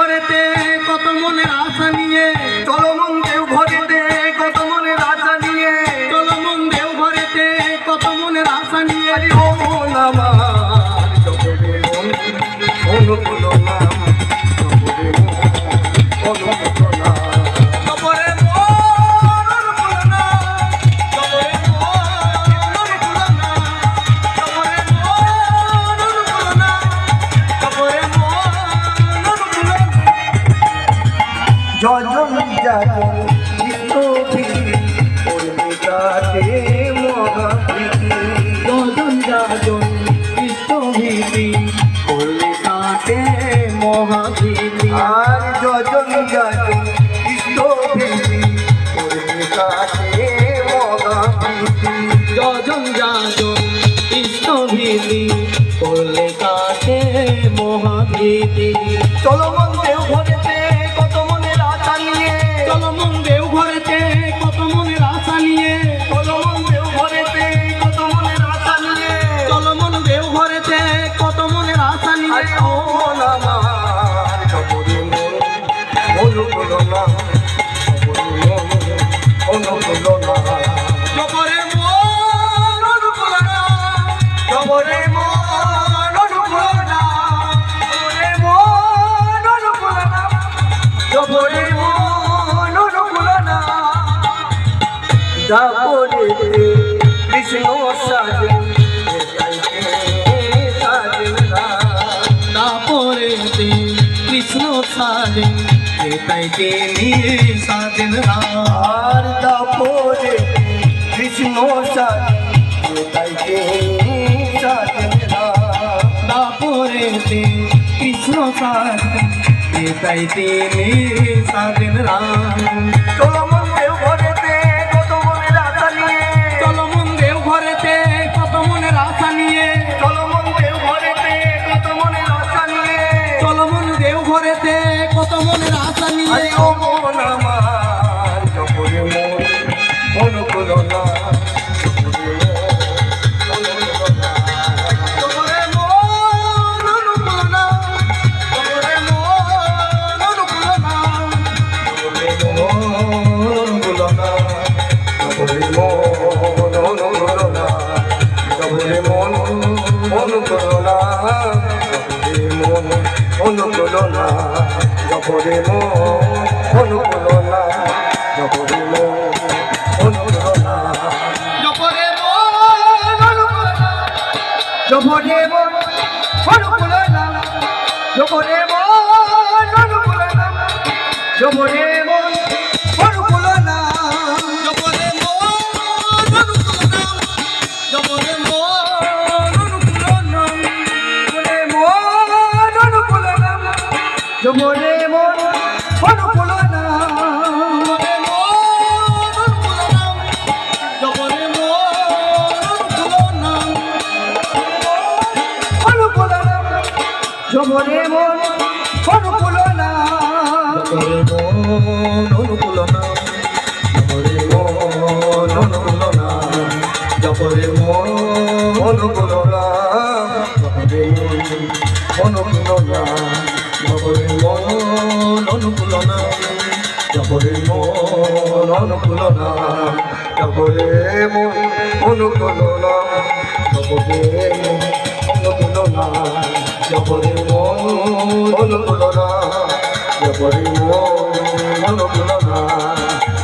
ঘরেতে কত মনের আশা নিয়ে। চলো মন দেও ঘরেতে কত মনে আশা নিয়ে। চলো মন দেও ঘরেতে কত মনের আশা নিয়ে। ও মন যজন যাজন ইষ্টভীতি করলে কাছে মহাভীতি। চলো মন দেও ঘরে তারপরে বিষ্ণু সাজে তারপরে কৃষ্ণ সাজে তাইকে নিয়ে সাজেন আর তারপরে কৃষ্ণ সাজে তাইকে সাজেন তারপরে কৃষ্ণ সাজে তাইতে নিয়ে সাজেন রাম কত মনের আশা নিয়ে। ও মন আমার জপরে মন না মন অনুকূল জহরে মনুল না জহরে মনুল না জহরে জহরে মনুল না জহরে মনুল না জহরে Yo moré জপরে মন অনুকূল না। জবরে মন অনুকূল না জপরে মন অনুকূল না। জপরে মন অনুকূল না। জপরে মন অনুকূল না। জপরে মন অনুকূল না। জপরে মন অনুকূল না। জপরে মন অনুকূল না। জপরে মন না। জপরে মন, অনুকূল না। জপরে মন, অনুকূল না।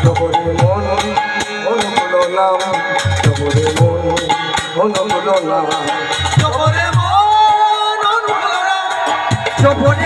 জপরে মন, অনুকূল না। জপরে মন অনুকূল না। জবরে মন অনুকূল না জপরে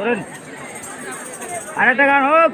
করেন আরেকটা গান হোক।